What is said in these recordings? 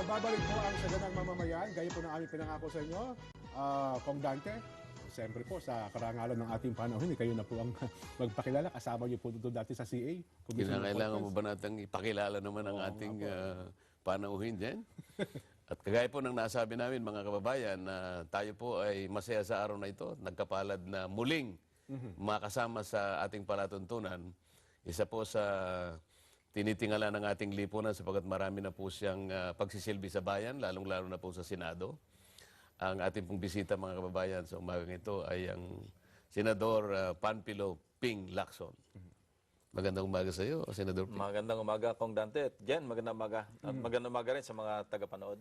Nagbabalik po ang saganang mamamayan, gaya po ng aming pinangako sa inyo, ah, Kong Dante. Siyempre po, sa karangalan ng ating panahon, eh, kayo na po ang magpakilala. Kasama niyo po doon dati sa CA. Kinakailangan mo ba natin ipakilala naman ang ating uh, panauhin dyan? At kagaya po ng nasabi namin mga kababayan na tayo po ay masaya sa araw na ito, nagkapalad na muling makasama sa ating palatuntunan. Isa po sa tinitingala ng ating lipunan sapagkat marami na po siyang ah, pagsisilbi sa bayan, lalong-lalo na po sa Senado. Ang ating pong bisita mga kababayan sa umagang ito ay ang Senador ah, Panpilo Ping Lacson. Magandang umaga sa iyo, Senador Ping. Magandang umaga, Kong Dante. Jen, magandang umaga. At magandang umaga rin sa mga tagapanood.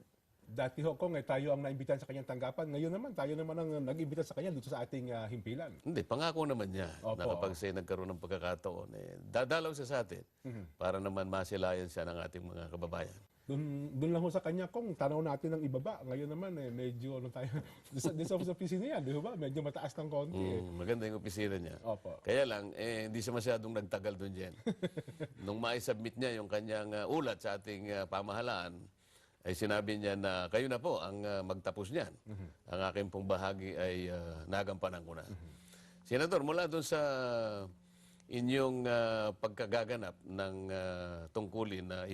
Dati ho, Kong, eh, tayo ang naimbitahan sa kanyang tanggapan. Ngayon naman, tayo naman ang nag-imbita sa kanya dito sa ating ah, himpilan. Hindi, pangako naman niya Opo. na kapag siya nagkaroon ng pagkakataon, eh, dadalaw siya sa atin para naman masilayan siya ng ating mga kababayan. Doon, doon lang ho sa kanya, Kong, tanaw natin ng ibaba. Ngayon naman, eh, medyo ano tayo, sa, sa, opisina yan, di ba? Medyo mataas ng konti. eh. Mm, maganda yung opisina niya. Opo. Kaya lang, eh, hindi siya masyadong nagtagal doon dyan. Nung mai-submit niya yung kanyang uh, ulat sa ating uh, pamahalaan, ay sinabi niya na kayo na po ang uh, magtapos niyan. Ang aking pong bahagi ay uh, nagampanan ko na. Senador, mula doon sa inyong uh, pagkagaganap ng uh, tungkulin na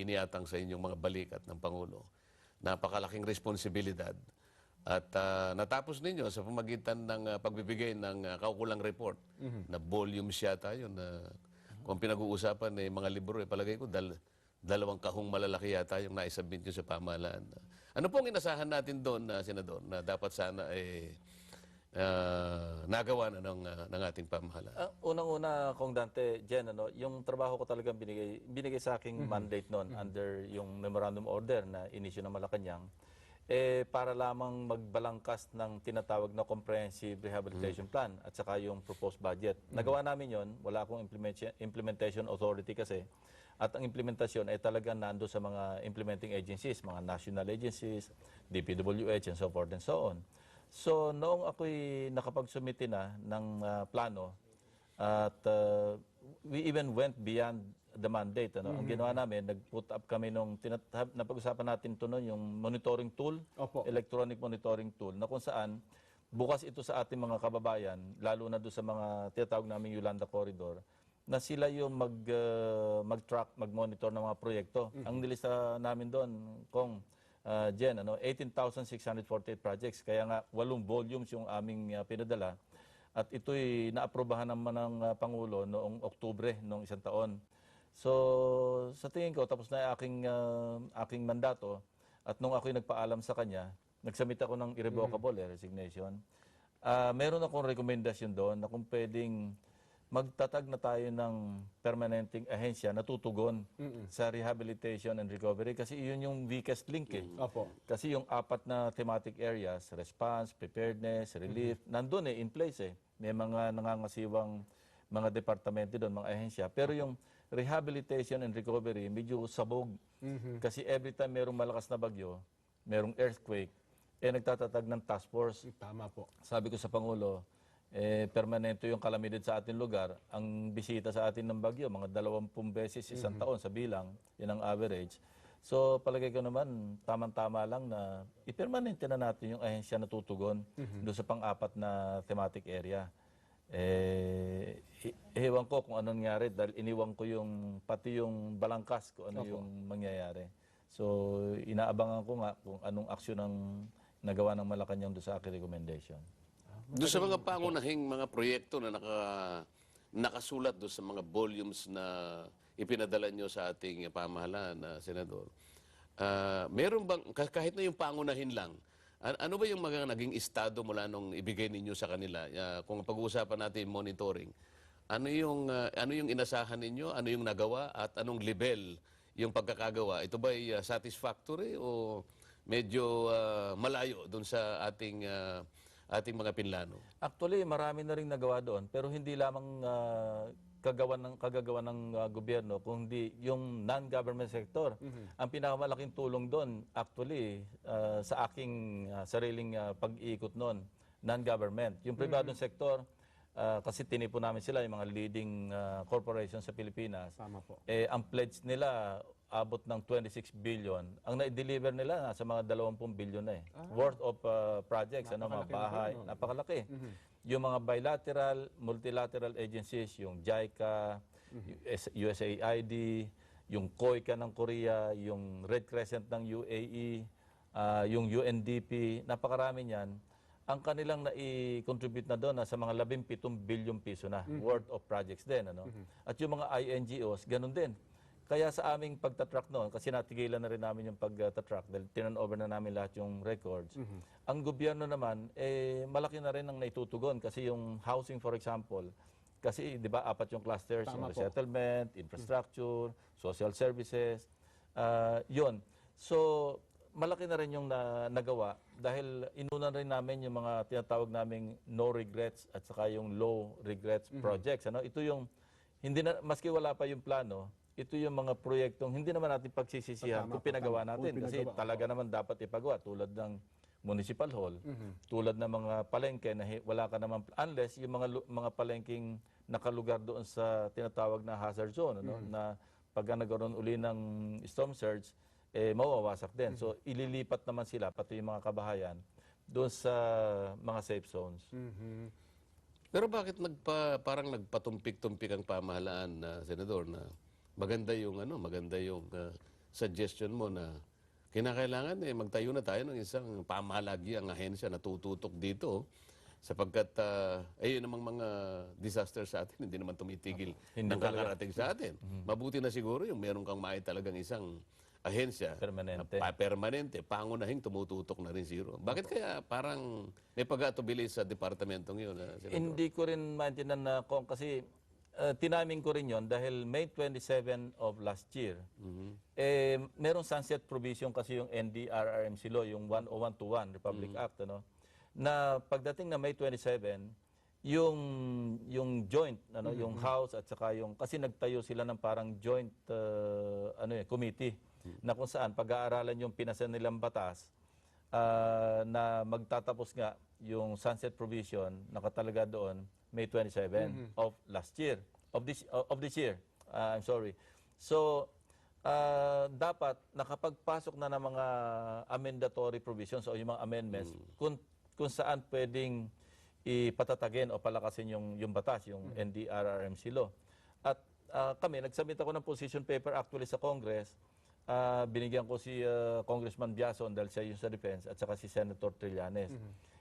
iniatang sa inyong mga balikat ng Pangulo, napakalaking responsibilidad at ah, natapos ninyo sa pamagitan ng ah, pagbibigay ng ah, kaukulang report na volumes yata yun na kung pinag-uusapan eh, mga libro, eh, palagay ko dal- dalawang kahong malalaki yata yung naisubmit nyo sa pamahalaan. Ano pong inasahan natin doon, na Senador, na dapat sana eh, ah, nagawa na ng, ah, ng ating pamahalaan? Ah, Unang-una, Kong Dante, Jen, ano, yung trabaho ko talagang binigay, binigay sa aking mandate noon under yung memorandum order na inisyu ng Malacanang, eh, para lamang magbalangkas ng tinatawag na comprehensive rehabilitation plan at saka yung proposed budget. Nagawa namin yon wala akong implementation authority kasi. At ang implementasyon ay talagang nando sa mga implementing agencies, mga national agencies, DPWH and so forth and so on. So, noong ako'y nakapagsumiti na ng ah, plano, at uh, we even went beyond the mandate. Ano? Ang ginawa namin, nag-put up kami nung, tinat- napag-usapan natin ito noon, yung monitoring tool, Opo. electronic monitoring tool, na kung saan, bukas ito sa ating mga kababayan, lalo na doon sa mga tinatawag namin Yolanda Corridor, na sila yung mag, uh, mag-track, mag-monitor ng mga proyekto. Ang nilista namin doon, kung uh, Jen, ano, 18,648 projects, kaya nga walong volumes yung aming uh, pinadala. At ito'y naaprobahan naman ng uh, Pangulo noong Oktubre noong isang taon. So, sa tingin ko, tapos na aking, uh, aking mandato, at nung ako'y nagpaalam sa kanya, nagsubmit ako ng irrevocable eh, resignation. Ah, meron akong rekomendasyon doon na kung pwedeng magtatag na tayo ng permanenteng ahensya na tutugon sa rehabilitation and recovery kasi iyon yung weakest link eh. Opo. Kasi yung apat na thematic areas, response, preparedness, relief, nandun eh, in place eh. May mga nangangasiwang mga departamento doon, mga ahensya. Pero yung rehabilitation and recovery, medyo sabog. Kasi every time merong malakas na bagyo, merong earthquake, eh nagtatatag ng task force. Tama po. Sabi ko sa Pangulo, eh, permanente yung kalamidad sa ating lugar. Ang bisita sa atin ng bagyo, mga dalawampung beses isang taon sa bilang, yun ang average. So palagay ko naman, tamang-tama lang na ipermanente na natin yung ahensya na tutugon doon sa pang-apat na thematic area. Eh, ewan ko kung anong nangyari dahil iniwan ko yung pati yung balangkas kung ano yung mangyayari. So inaabangan ko nga kung anong aksyon ang nagawa ng Malacanang doon sa aking recommendation. Doon sa mga pangunahing mga proyekto na naka, nakasulat doon sa mga volumes na ipinadala nyo sa ating pamahalaan na senador, ah, meron bang, kah- kahit na yung pangunahin lang, an- ano ba yung mga naging estado mula nung ibigay ninyo sa kanila? Ah, kung pag-uusapan natin monitoring, ano yung, ah, ano yung inasahan ninyo, ano yung nagawa, at anong level yung pagkakagawa? Ito ba ay ah, satisfactory o medyo ah, malayo doon sa ating ah, ating mga pinlano? Actually, marami na rin nagawa doon, pero hindi lamang ah, kagawa ng kagagawa ng ah, gobyerno, kundi yung non-government sector. Ang pinakamalaking tulong doon, actually, ah, sa aking ah, sariling ah, pag-iikot noon, non-government. Yung pribadong sektor, ah, kasi tinipo namin sila, yung mga leading ah, corporations sa Pilipinas. Tama po. Eh, ang pledge nila, abot ng 26 billion. Ang na-deliver nila nasa mga 20 billion na eh. Worth of uh, projects, ano, mga na bahay, no? napakalaki. Yung mga bilateral, multilateral agencies, yung JICA, US- USAID, yung COICA ng Korea, yung Red Crescent ng UAE, ah, yung UNDP, napakarami niyan. Ang kanilang na-contribute na doon, nasa mga 17 bilyong piso na worth of projects din. Ano? At yung mga INGOs, ganun din. Kaya sa aming pagtatrack noon, kasi natigilan na rin namin yung pagtatrack dahil tinan over na namin lahat yung records. Ang gobyerno naman, eh, malaki na rin ang naitutugon kasi yung housing, for example, kasi di ba apat yung clusters, Tama yung po. resettlement, infrastructure, social services, ah, yun. So, malaki na rin yung na, nagawa dahil inunan rin namin yung mga tinatawag naming no regrets at saka yung low regrets Mhm. projects. Ano? Ito yung, hindi na, maski wala pa yung plano, ito yung mga proyektong hindi naman natin pagsisisihan kung pinagawa natin. Kung Kasi pinagawa, talaga naman dapat ipagawa tulad ng municipal hall, Mhm. tulad ng mga palengke na wala ka naman, unless yung mga, mga palengking nakalugar doon sa tinatawag na hazard zone, ano, Mhm. na pagka nagkaroon uli ng storm surge, eh, mawawasak din. So, ililipat naman sila, pati yung mga kabahayan, doon sa mga safe zones. Mhm. Pero bakit nagpa, parang nagpatumpik-tumpik ang pamahalaan na senador na maganda yung ano, maganda yung uh, suggestion mo na kinakailangan eh magtayo na tayo ng isang pamahalagiang ahensya na tututok dito sapagkat uh, ayun namang mga disaster sa atin hindi naman tumitigil Hindi ng talaga. kakarating sa atin. Mabuti na siguro yung meron kang may talagang isang ahensya Permanente. na pa- permanente, pangunahing tumututok na rin zero. Bakit kaya parang may pag-atubili sa departamentong yun? ah, Senador? Hindi ko rin maintindihan na kung kasi uh, tinaming ko rin yon dahil May 27 of last year, eh, merong sunset provision kasi yung NDRRMC law, yung 10121 Republic Act, ano, na pagdating na May 27, yung yung joint ano yung house at saka yung kasi nagtayo sila ng parang joint uh, ano eh, committee na kung saan pag-aaralan yung pinasa nilang batas ah, na magtatapos nga yung sunset provision nakatalaga doon May 27 of last year of this of this year. Ah, I'm sorry. So ah, dapat nakapagpasok na ng mga amendatory provisions o yung mga amendments kung kung saan pwedeng ipatatagin o palakasin yung yung batas yung NDRRMC law. At ah, kami nagsubmit ako ng position paper actually sa Congress. Ah, binigyan ko si ah, Congressman Biason dahil siya yung sa defense at saka si Senator Trillanes.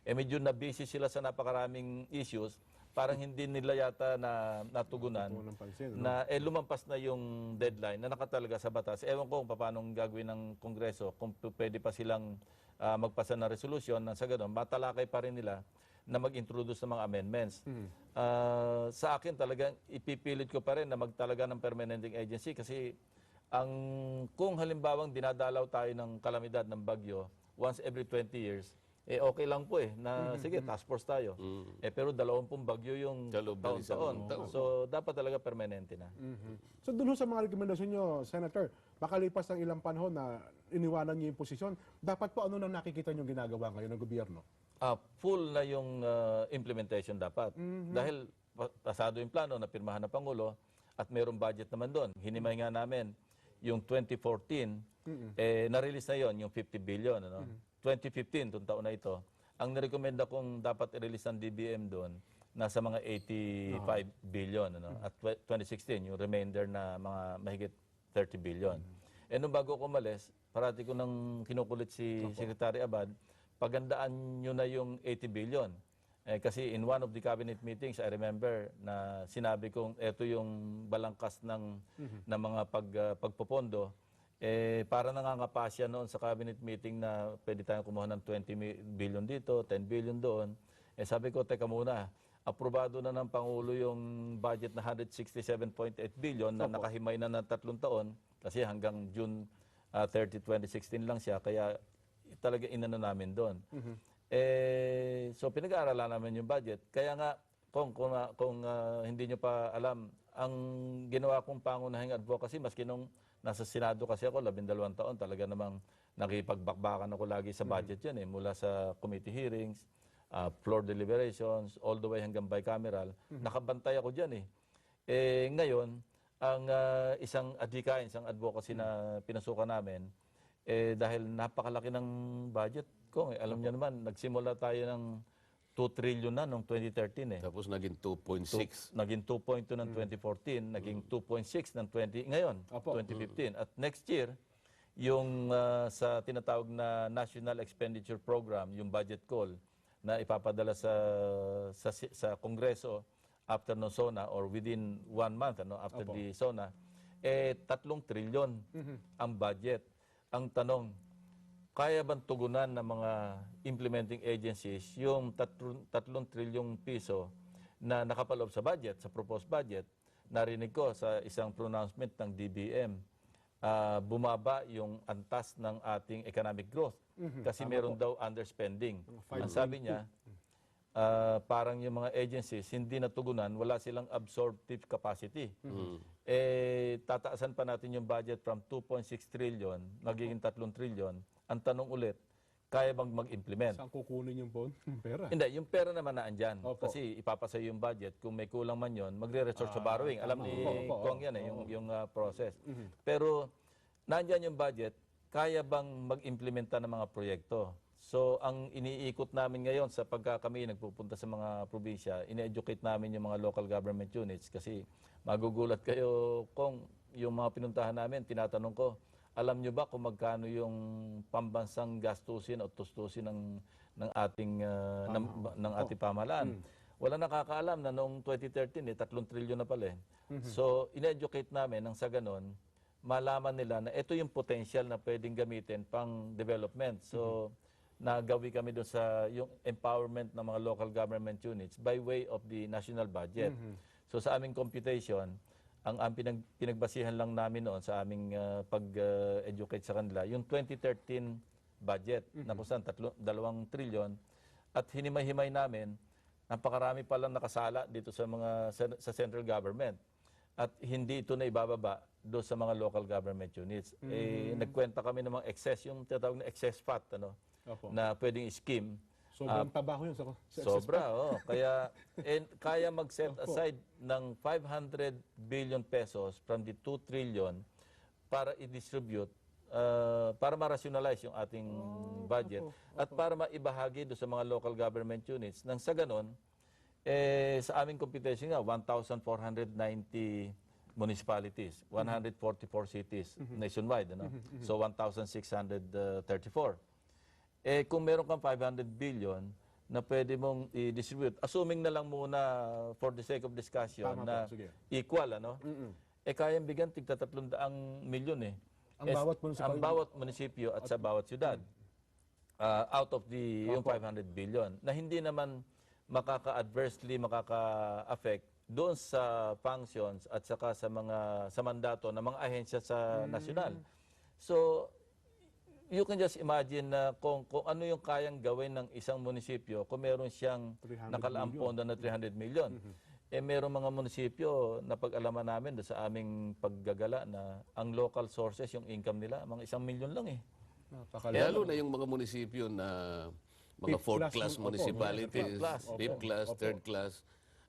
Eh medyo na busy sila sa napakaraming issues, parang hindi nila yata na natugunan Unang pansin, no? na eh lumampas na yung deadline na nakatalaga sa batas. Ewan ko kung paano gagawin ng Kongreso, kung pwede pa silang ah, magpasa ng resolution na sa ganun, matalakay pa rin nila na mag-introduce ng mga amendments. Ah, sa akin talagang ipipilit ko pa rin na magtalaga ng permanenting agency kasi ang kung halimbawang dinadalaw tayo ng kalamidad ng bagyo once every 20 years, eh okay lang po eh na sige task force tayo. Eh pero dalawampung bagyo yung isang taon-taon. taon. So dapat talaga permanente na. Mhm. So doon ho sa mga rekomendasyon nyo, Senator, makalipas ng ilang panahon na iniwanan niyo yung posisyon, dapat po ano nang nakikita niyo ginagawa ngayon ng gobyerno? Ah, full na yung ah, implementation dapat. Dahil pa- pasado yung plano na pirmahan ng Pangulo at mayroong budget naman doon. Hinimay nga namin yung 2014, eh, na-release na yon yung 50 billion. Ano? 2015, itong taon na ito, ang nirekomenda kong dapat i-release ng DBM doon, nasa mga 85 billion. Ano? At twe- 2016, yung remainder na mga mahigit 30 billion. Eh nung bago ko umalis, parati ko nang kinukulit si Secretary Abad, pagandaan nyo na yung 80 billion. Eh, kasi in one of the cabinet meetings, I remember na sinabi kong ito yung balangkas ng, ng mga pag, ah, pagpopondo. Eh, para nangangapasya noon sa cabinet meeting na pwede tayong kumuha ng 20 mi- billion dito, 10 billion doon. Eh, sabi ko, teka muna, aprobado na ng Pangulo yung budget na 167.8 billion na nakahimay na ng tatlong taon kasi hanggang June ah, 30, 2016 lang siya. Kaya talaga inano namin doon. Eh, so pinag-aaralan namin yung budget. Kaya nga, kung, kung, ah, kung ah, hindi nyo pa alam, ang ginawa kong pangunahing advocacy, maski nung nasa Senado kasi ako, labindalawang taon, talaga namang nakipagbakbakan ako lagi sa budget yan eh, mula sa committee hearings, ah, floor deliberations, all the way hanggang bicameral. Nakabantay ako dyan eh. Eh, ngayon, ang ah, isang adhikain, isang advocacy na pinasukan namin, eh, dahil napakalaki ng budget ko. Eh. Alam niyo naman, nagsimula tayo ng 2 trillion na noong 2013 eh. Tapos naging 2.6. Naging 2.2 ng 2014, naging 2.6 ng 20 ngayon, Opo. 2015. At next year, yung ah, sa tinatawag na National Expenditure Program, yung budget call na ipapadala sa sa sa Kongreso after no SONA or within one month ano after the SONA eh tatlong trilyon ang budget. Ang tanong, kaya bang tugunan ng mga implementing agencies yung tatlong, tatlong trilyong piso na nakapaloob sa budget, sa proposed budget? Narinig ko sa isang pronouncement ng DBM, ah, bumaba yung antas ng ating economic growth kasi meron daw underspending. Ang sabi niya, ah, parang yung mga agencies hindi natugunan, wala silang absorptive capacity. Eh, tataasan pa natin yung budget from 2.6 trillion, magiging 3 trillion. Ang tanong ulit, kaya bang mag-implement? Saan kukunin yung bon? pera? Hindi, yung pera naman na andyan. Opo. Kasi ipapasa yung budget. Kung may kulang man yon, magre-resort sa borrowing. Alam ni Opo, Kong yan eh, yung, yung ah, process. Pero nandyan yung budget, kaya bang mag-implementa ng mga proyekto? So, ang iniikot namin ngayon sa pagka kami nagpupunta sa mga probinsya, ini-educate namin yung mga local government units kasi magugulat kayo kung yung mga pinuntahan namin, tinatanong ko, alam nyo ba kung magkano yung pambansang gastusin o tustusin ng ng ating ah, ng, ng ating pamahalaan? Wala nakakaalam na noong 2013 eh 3 trilyon na pala eh. So in-educate namin nang sa ganon malaman nila na ito yung potential na pwedeng gamitin pang development. So nagawi kami doon sa yung empowerment ng mga local government units by way of the national budget. So sa aming computation, ang, ang pinag, pinagbasihan lang namin noon sa aming ah, pag-educate sa kanila, yung 2013 budget na kung saan tatlo, dalawang trilyon at hinimay-himay namin, napakarami palang nakasala dito sa mga sa, sa central government at hindi ito na ibababa do sa mga local government units. Eh, nagkwenta kami ng mga excess, yung tinatawag na excess fat, ano, Opo. na pwedeng scheme. Sobrang taba ko yun sa, sa Sobra, oh. Kaya and kaya mag-set aside ng 500 billion pesos from the 2 trillion para i-distribute uh, para ma-rationalize yung ating budget at para maibahagi do sa mga local government units. Nang sa ganon eh sa aming computation nga 1490 municipalities, 144 cities nationwide ano. So 1634. Eh kung meron kang 500 billion na pwede mong i-distribute, assuming na lang muna for the sake of discussion Tama po, na sige. equal ano. Eh kayang bigyan tigta 300 milyon eh. Ang Es- bawat munisipal- ang bawat munisipyo at sa bawat syudad. Ah, out of the yung 500 billion na hindi naman makaka-adversely makaka-affect doon sa functions at saka sa mga sa mandato ng mga ahensya sa nasyonal. So you can just imagine na kung, kung ano yung kayang gawin ng isang munisipyo kung meron siyang 300 nakalaang pondo na 300 million. Eh meron mga munisipyo na pag-alaman namin sa aming paggagala na ang local sources, yung income nila, mga isang milyon lang eh. Napakalaman. Lalo na yung mga munisipyo na mga Fifth fourth class, municipalities, fifth class, fifth opo, class, opo. third class.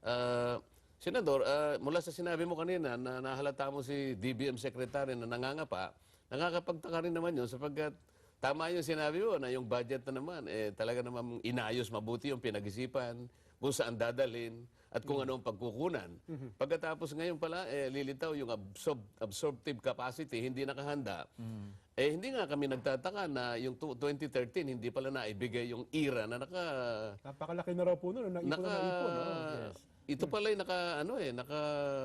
Ah, Senador, ah, mula sa sinabi mo kanina na nahalata mo si DBM Secretary na nangangapa, nakakapagtaka rin naman yun sapagkat tama yung sinabi mo na yung budget na naman, eh, talaga naman inayos mabuti yung pinag-isipan, kung saan dadalhin, at kung ano ang pagkukunan. Pagkatapos ngayon pala, eh, lilitaw yung absorb- absorptive capacity, hindi nakahanda. Eh, hindi nga kami nagtataka na yung tu- 2013, hindi pala naibigay yung IRA na naka... Napakalaki na raw po nun. Naipon naka na naipon. no? Ito pala yung naka, ano eh, naka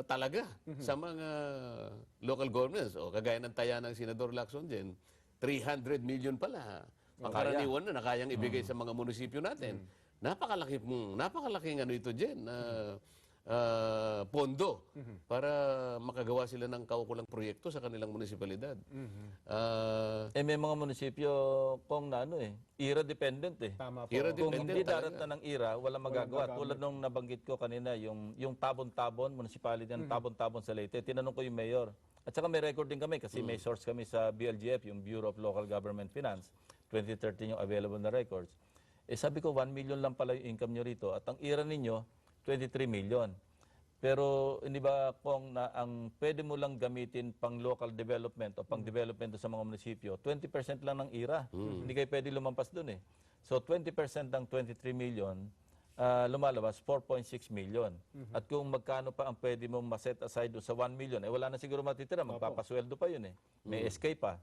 talaga sa mga local governments. O kagaya ng taya ng Senador Lacson dyan, 300 million pala. Pangkaraniwan na nakayang ibigay sa mga munisipyo natin. Napakalaki pong, napakalaking ano ito dyan, na ah, pondo para makagawa sila ng kaukulang proyekto sa kanilang munisipalidad. Ah, Eh may mga munisipyo kung na ano eh, IRA dependent eh. Tama po. IRA Kung dependent hindi talaga. darat na ng IRA, walang magagawa. Tulad nung nabanggit ko kanina, yung, yung tabon-tabon, municipality ng tabon-tabon sa Leyte, tinanong ko yung mayor. At saka may record din kami kasi may source kami sa BLGF, yung Bureau of Local Government Finance. 2013 yung available na records. Eh sabi ko, 1 million lang pala yung income nyo rito. At ang IRA ninyo, 23 million. Pero hindi ba kung na ang pwede mo lang gamitin pang local development o pang development doon sa mga munisipyo, 20% lang ng IRA. Hindi kayo pwede lumampas doon eh. So 20% ng 23 million, ah, lumalabas 4.6 million. At kung magkano pa ang pwede mong maset aside doon sa 1 million, eh wala na siguro matitira, magpapasweldo pa yun eh. May SK pa.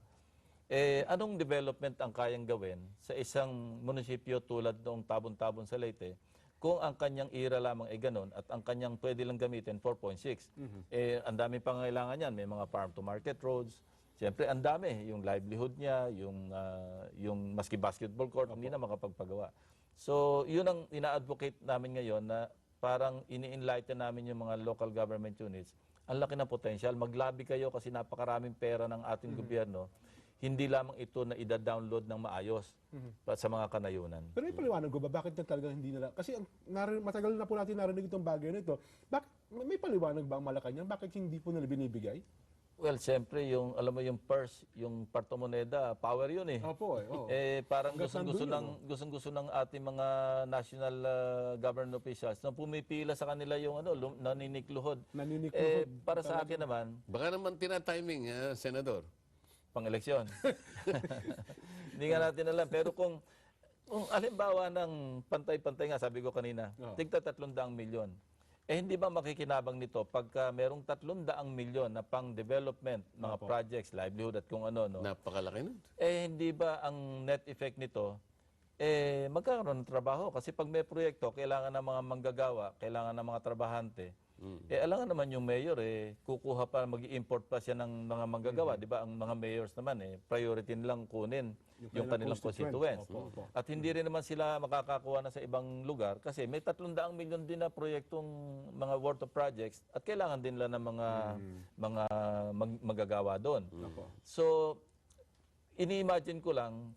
Eh, anong development ang kayang gawin sa isang munisipyo tulad noong tabon-tabon sa Leyte kung ang kanyang ira lamang ay ganun at ang kanyang pwede lang gamitin 4.6. Eh, ang dami pangangailangan yan. May mga farm-to-market roads. Siyempre, ang dami. Yung livelihood niya, yung, ah, yung maski basketball court, hindi na makapagpagawa. So, yun ang ina-advocate namin ngayon na parang ini-enlighten namin yung mga local government units. Ang laki ng potential. Maglabi kayo kasi napakaraming pera ng ating gobyerno. Hindi lamang ito na ida-download ng maayos pa- sa mga kanayunan. Pero may paliwanag ko ba, bakit na talagang hindi nila, kasi ang, narin, matagal na po natin narinig itong bagay na ito, bakit, may paliwanag ba ang Malacanang, bakit hindi po nila binibigay? Well, siyempre, yung, alam mo, yung purse, yung partomoneda, power yun eh. Opo eh, oo. Eh, parang gustong-gusto ng, gustong-gusto ng ating mga national uh, government officials na pumipila sa kanila yung ano, lum- naninikluhod. Naninikluhod Eh, para sa akin naman, Baka naman tina-timing, ah, Senador. pang-eleksyon. Hindi nga natin alam. Pero kung, kung alimbawa ng pantay-pantay nga, sabi ko kanina, Oo. tigta 300 milyon. Eh hindi ba makikinabang nito pagka merong 300 milyon na pang development, mga projects, livelihood at kung ano, no? Napakalaki nun. Eh hindi ba ang net effect nito eh magkakaroon ng trabaho kasi pag may proyekto kailangan ng mga manggagawa, kailangan ng mga trabahante. Eh alangan naman yung mayor eh kukuha pa magi-import pa siya ng mga manggagawa, 'di ba? Ang mga mayors naman eh priority nilang kunin yung, kanilang kanilang constituents. Opo, opo. At hindi rin naman sila makakakuha na sa ibang lugar kasi may 300 milyon din na proyektong mga worth of projects at kailangan din nila ng mga mga mag- magagawa doon. So ini-imagine ko lang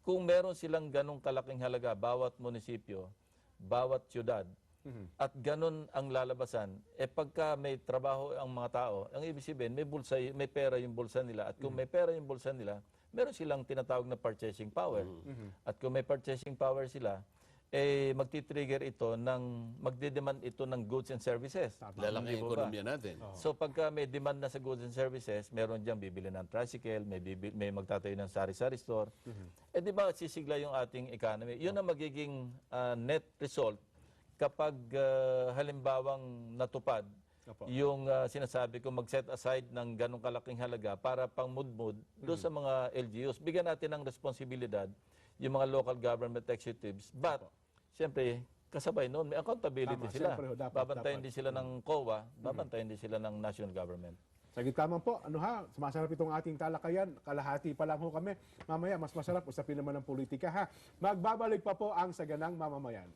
kung meron silang ganong kalaking halaga bawat munisipyo, bawat syudad, at ganon ang lalabasan, eh pagka may trabaho ang mga tao, ang ibig sabihin, may, bulsa, may pera yung bulsa nila. At kung may pera yung bulsa nila, meron silang tinatawag na purchasing power. At kung may purchasing power sila, eh magti-trigger ito ng magde-demand ito ng goods and services. Lalaki ang po ba? ekonomiya natin. So pagka may demand na sa goods and services, meron diyang bibili ng tricycle, may, bibi, may magtatayo ng sari-sari store. Eh di ba sisigla yung ating economy? Yun ang magiging ah, net result kapag ah, halimbawang natupad Opo. yung ah, sinasabi ko mag-set aside ng ganong kalaking halaga para pang mudmud doon sa mga LGUs. Bigyan natin ng responsibilidad yung mga local government executives. But, siyempre, kasabay noon, may accountability Tama, sila. siyempre, dapat, babantayan dapat. din sila ng COA, babantayan din sila ng national government. Sa gitna po, ano ha, sumasarap itong ating talakayan, kalahati pa lang ho kami. Mamaya, mas masarap, usapin naman ng politika ha. Magbabalik pa po ang Saganang Mamamayan.